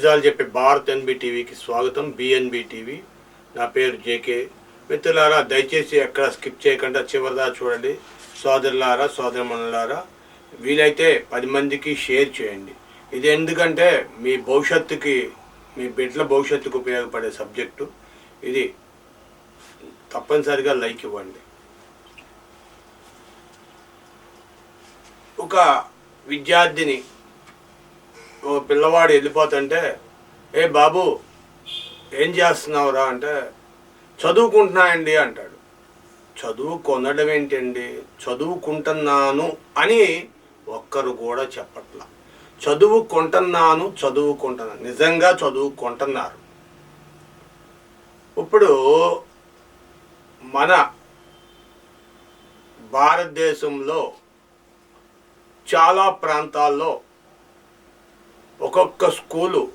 నిజాలు చెప్పే భారత్ ఎన్బి టీవీకి స్వాగతం. BNB TV. నా పేరు జేకే మిత్రులారా దయచేసి ఎక్కడ స్కిప్ చేయకుండా చివరిదా చూడండి. సోదరులారా సోదరమణులారా వీలైతే పది మందికి షేర్ చేయండి. ఇది ఎందుకంటే మీ భవిష్యత్తుకి మీ బిడ్డల భవిష్యత్తుకు ఉపయోగపడే సబ్జెక్టు. ఇది తప్పనిసరిగా లైక్ ఇవ్వండి. ఒక విద్యార్థిని పిల్లవాడు వెళ్ళిపోతుంటే ఏ బాబు ఏం చేస్తున్నావురా? అంటే చదువుకుంటున్నాయండి అంటాడు. చదువు కొనడం ఏంటండి చదువుకుంటున్నాను అని ఒక్కరు కూడా చెప్పట్లా. చదువుకుంటున్నాను చదువుకుంటున్నాను నిజంగా చదువుకుంటున్నారు. ఇప్పుడు మన భారతదేశంలో చాలా ప్రాంతాల్లో ఒక్కొక్క స్కూలు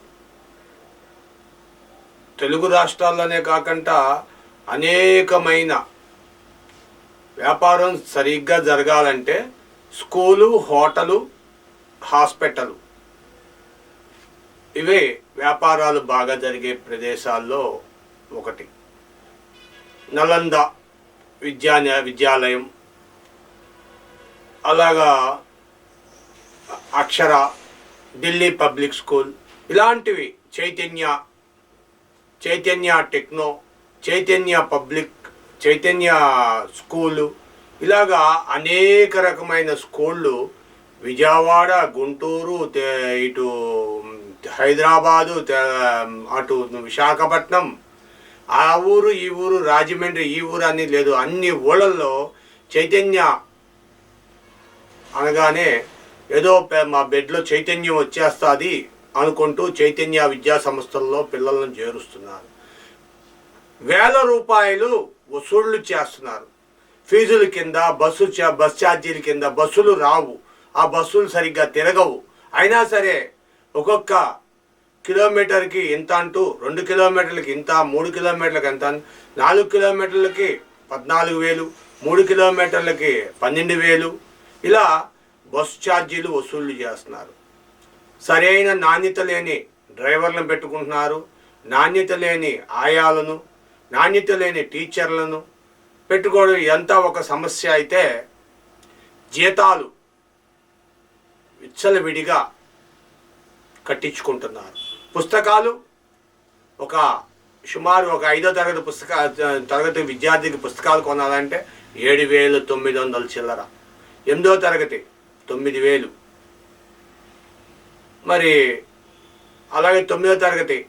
తెలుగు రాష్ట్రాల్లోనే కాకుండా అనేకమైన వ్యాపారం సరిగ్గా జరగాలంటే స్కూలు హోటలు హాస్పిటల్. ఇవే వ్యాపారాలు బాగా జరిగే ప్రదేశాల్లో ఒకటి. నలంద విద్యా విద్యాలయం. అలాగా అక్షర ఢిల్లీ పబ్లిక్ స్కూల్. ఇలాంటివి Chaitanya Chaitanya techno Chaitanya public Chaitanya school. ఇలాగా అనేక రకమైన స్కూళ్ళు విజయవాడ గుంటూరు ఇటు హైదరాబాదు అటు విశాఖపట్నం. ఆ ఊరు ఈ ఊరు రాజమండ్రి ఈ ఊరు అని లేదు. అన్ని ఊళ్ళల్లో చైతన్య అనగానే ఏదో మా బెడ్లో చైతన్యం వచ్చేస్తుంది అనుకుంటూ చైతన్య విద్యా సంస్థల్లో పిల్లలను చేరుస్తున్నారు. వేల రూపాయలు వసూళ్ళు చేస్తున్నారు. ఫీజుల కింద బస్సు చా- బస్ ఛార్జీల కింద బస్సులు రావు. ఆ బస్సులు సరిగ్గా తిరగవు. అయినా సరే ఒక్కొక్క కిలోమీటర్కి ఇంత అంటూ రెండు కిలోమీటర్లకి ఇంత మూడు కిలోమీటర్లకి ఎంత నాలుగు కిలోమీటర్లకి పద్నాలుగు వేలు మూడు కిలోమీటర్లకి పన్నెండు వేలు. ఇలా బస్ ఛార్జీలు వసూళ్ళు చేస్తున్నారు. సరైన నాణ్యత లేని డ్రైవర్లను పెట్టుకుంటున్నారు. నాణ్యత లేని ఆయాలను నాణ్యత లేని టీచర్లను పెట్టుకోవడం ఎంత ఒక సమస్య అయితే జీతాలు విచ్చలవిడిగా కట్టించుకుంటున్నారు. పుస్తకాలు ఒక సుమారు ఒక ఐదో తరగతి పుస్తక తరగతి విద్యార్థికి పుస్తకాలు కొనాలంటే ఏడు వేలు తొమ్మిది వందల చిల్లర. ఎనిమిదో తరగతి తొమ్మిది వేలు. మరి అలాగే తొమ్మిదో తరగతి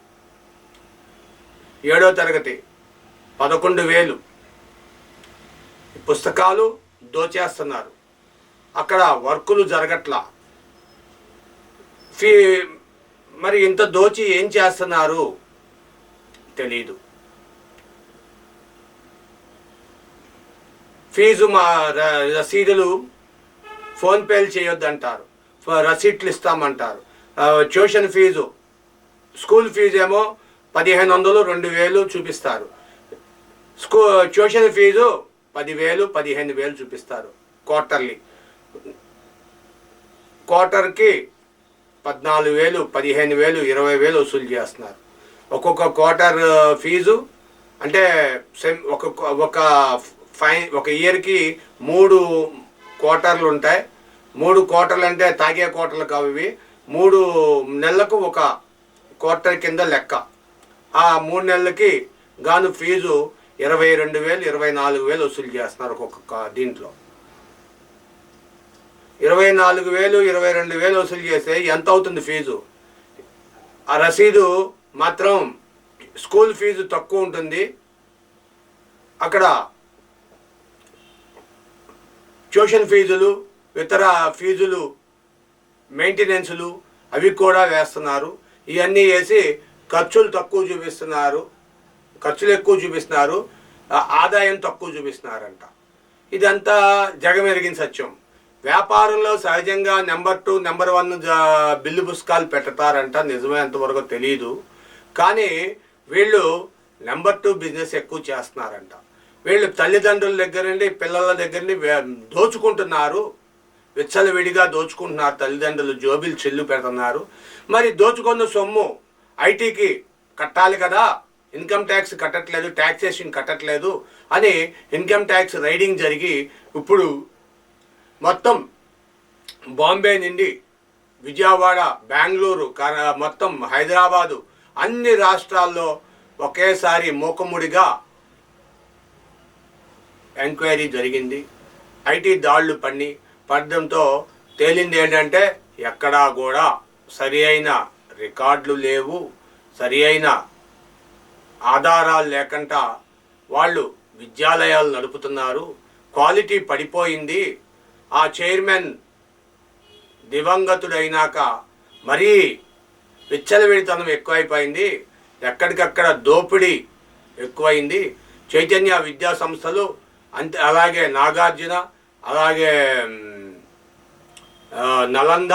ఏడో తరగతి పదకొండు వేలు. పుస్తకాలు దోచేస్తున్నారు. అక్కడ వర్కులు జరగట్లా. ఫీ మరి ఇంత దోచి ఏం చేస్తున్నారు? తెలీదు. ఫీజు మా ర- రసీదులు ఫోన్పేలు చేయొద్దంటారు. రసీట్లు ఇస్తామంటారు. ట్యూషన్ ఫీజు స్కూల్ ఫీజు ఏమో పదిహేను వందలు రెండు వేలు చూపిస్తారు. స్కూ ట్యూషన్ ఫీజు పదివేలు పదిహేను వేలు చూపిస్తారు క్వార్టర్లీ. క్వార్టర్కి పద్నాలుగు వేలు పదిహేను వేలు ఇరవై వేలు వసూలు చేస్తున్నారు. ఒక్కొక్క క్వార్టర్ ఫీజు అంటే సెమ్ ఒక ఒక ఫైన్ ఒక ఇయర్కి మూడు క్వార్టర్లు ఉంటాయి. మూడు క్వార్టర్లు అంటే తాగే క్వార్టర్లు కావు ఇవి. మూడు నెలలకు ఒక క్వార్టర్ కింద లెక్క. ఆ మూడు నెలలకి గాను ఫీజు ఇరవై రెండు వేలు ఇరవై నాలుగు వేలు వసూలు చేస్తున్నారు ఒక్కొక్క దీంట్లో. ఇరవై నాలుగు వేలు ఇరవై రెండు వేలు వసూలు చేస్తే ఎంత అవుతుంది ఫీజు? ఆ రసీదు మాత్రం స్కూల్ ఫీజు తక్కువ ఉంటుంది. అక్కడ ట్యూషన్ ఫీజులు ఇతర ఫీజులు మెయింటెనెన్సులు అవి కూడా వేస్తున్నారు. ఇవన్నీ వేసి ఖర్చులు తక్కువ చూపిస్తున్నారు. ఖర్చులు ఎక్కువ చూపిస్తున్నారు. ఆదాయం తక్కువ చూపిస్తున్నారంట. ఇదంతా జగమెరిగిన సత్యం. వ్యాపారంలో సహజంగా number two number one bill పుస్తకాలు పెడతారంట. నిజమే ఎంతవరకు తెలియదు కానీ వీళ్ళు నెంబర్ టూ బిజినెస్ ఎక్కువ చేస్తున్నారంట. వీళ్ళు తల్లిదండ్రుల దగ్గర నుండి పిల్లల దగ్గర నుండి దోచుకుంటున్నారు. విచ్చలవిడిగా దోచుకుంటున్నారు తల్లిదండ్రులు జోబిలు చెల్లు పెడుతున్నారు. మరి దోచుకున్న సొమ్ము ఐటీకి కట్టాలి కదా ఇన్కమ్ ట్యాక్స్ కట్టట్లేదు ట్యాక్సేషన్ కట్టట్లేదు అని ఇన్కమ్ ట్యాక్స్ రైడింగ్ జరిగి ఇప్పుడు మొత్తం బాంబే నుండి విజయవాడ బెంగళూరు మొత్తం హైదరాబాదు అన్ని రాష్ట్రాల్లో ఒకేసారి మూకముడిగా ఎంక్వైరీ జరిగింది. ఐటీ దాడులు పన్ని పడడంతో తేలింది ఏంటంటే ఎక్కడా కూడా సరి అయిన రికార్డులు లేవు. సరి అయిన ఆధారాలు లేకుండా వాళ్ళు విద్యాలయాలు నడుపుతున్నారు. క్వాలిటీ పడిపోయింది. ఆ చైర్మన్ దివంగతుడైనాక మరీ విచ్చలవిడితనం ఎక్కువైపోయింది. ఎక్కడికక్కడ దోపిడీ ఎక్కువైంది. చైతన్య విద్యా సంస్థలు అంతే అలాగే నాగార్జున అలాగే నలంద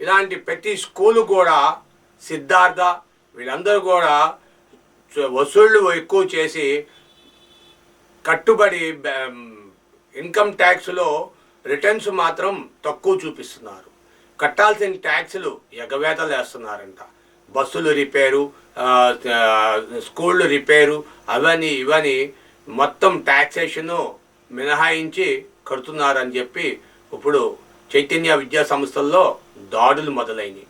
ఇలాంటి ప్రతి స్కూలు కూడా సిద్ధార్థ వీళ్ళందరూ కూడా వసూళ్ళు వసూళ్ళు ఎక్కువ చేసి కట్టుబడి ఇన్కమ్ ట్యాక్స్లో రిటర్న్స్ మాత్రం తక్కువ చూపిస్తున్నారు. కట్టాల్సిన ట్యాక్స్లు ఎగవేతలు వేస్తున్నారంట. బస్సులు రిపేరు స్కూళ్ళు రిపేరు అవని ఇవని మొత్తం ట్యాక్సేషను మినహాయించి కడుతున్నారని చెప్పి ఇప్పుడు చైతన్య విద్యా సంస్థల్లో దాడులు మొదలైనవి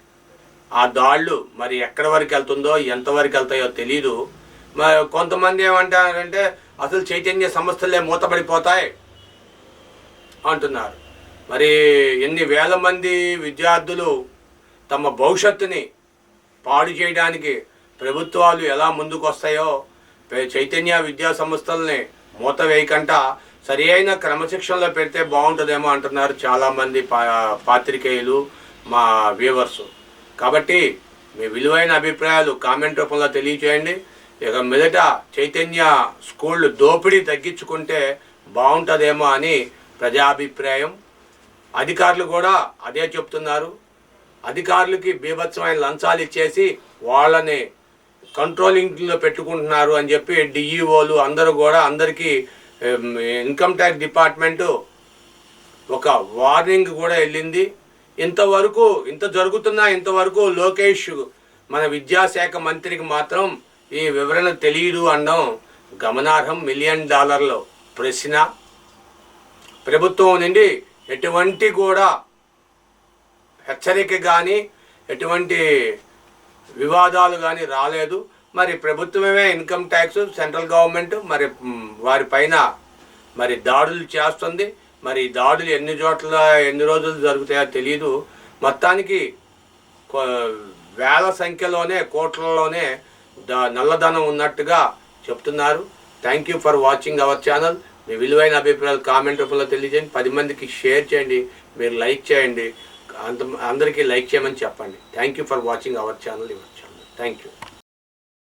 ఆ దాళ్ళు మరి ఎక్కడి వరకు వెళ్తుందో ఎంతవరకు వెళ్తాయో తెలీదు. మరి కొంతమంది ఏమంటారంటే అసలు చైతన్య సంస్థలే మూతపడిపోతాయి అంటున్నారు. మరి ఎన్ని వేల మంది విద్యార్థులు తమ భవిష్యత్తుని పాడు చేయడానికి ప్రభుత్వాలు ఎలా ముందుకు వస్తాయో చైతన్య విద్యా సంస్థల్ని మూత వేయకుండా సరి అయిన క్రమశిక్షణలో పెడితే బాగుంటుందేమో అంటున్నారు చాలామంది పా పాత్రికేయులు మా వ్యూవర్స్. కాబట్టి మీ విలువైన అభిప్రాయాలు కామెంట్ రూపంలో తెలియచేయండి. ఇక మీదట చైతన్య స్కూళ్ళు దోపిడీ తగ్గించుకుంటే బాగుంటుందేమో అని ప్రజాభిప్రాయం. అధికారులు కూడా అదే చెప్తున్నారు. అధికారులకి బీభత్సమైన లంచాలు ఇచ్చేసి వాళ్ళని కంట్రోలింగ్లో పెట్టుకుంటున్నారు అని చెప్పి డిఈఓలు అందరూ కూడా అందరికీ ఇన్కమ్ ట్యాక్స్ డిపార్ట్మెంటు ఒక వార్నింగ్ కూడా వెళ్ళింది. ఇంతవరకు ఇంత జరుగుతున్నా ఇంతవరకు లోకేష్ మన విద్యాశాఖ మంత్రికి మాత్రం ఈ వివరణ తెలియదు అనడం గమనార్హం మిలియన్ డాలర్లు ప్రశ్న. ప్రభుత్వం నుండి ఎటువంటి కూడా హెచ్చరిక కానీ ఎటువంటి వివాదాలు కానీ రాలేదు. మరి ప్రభుత్వమే ఇన్కమ్ ట్యాక్స్ సెంట్రల్ గవర్నమెంట్ మరి వారిపైన మరి దాడులు చేస్తుంది. మరి దాడులు ఎన్ని చోట్ల ఎన్ని రోజులు జరుగుతాయో తెలియదు మొత్తానికి వేల సంఖ్యలోనే కోట్లలోనే నల్లధనం ఉన్నట్టుగా చెప్తున్నారు. Thank you for watching our channel మీ విలువైన అభిప్రాయాలు కామెంట్ రూపంలో తెలియజేయండి. పది మందికి షేర్ చేయండి. మీరు లైక్ చేయండి. అందరికీ లైక్ చేయమని చెప్పండి. Thank you for watching our channel your channel thank you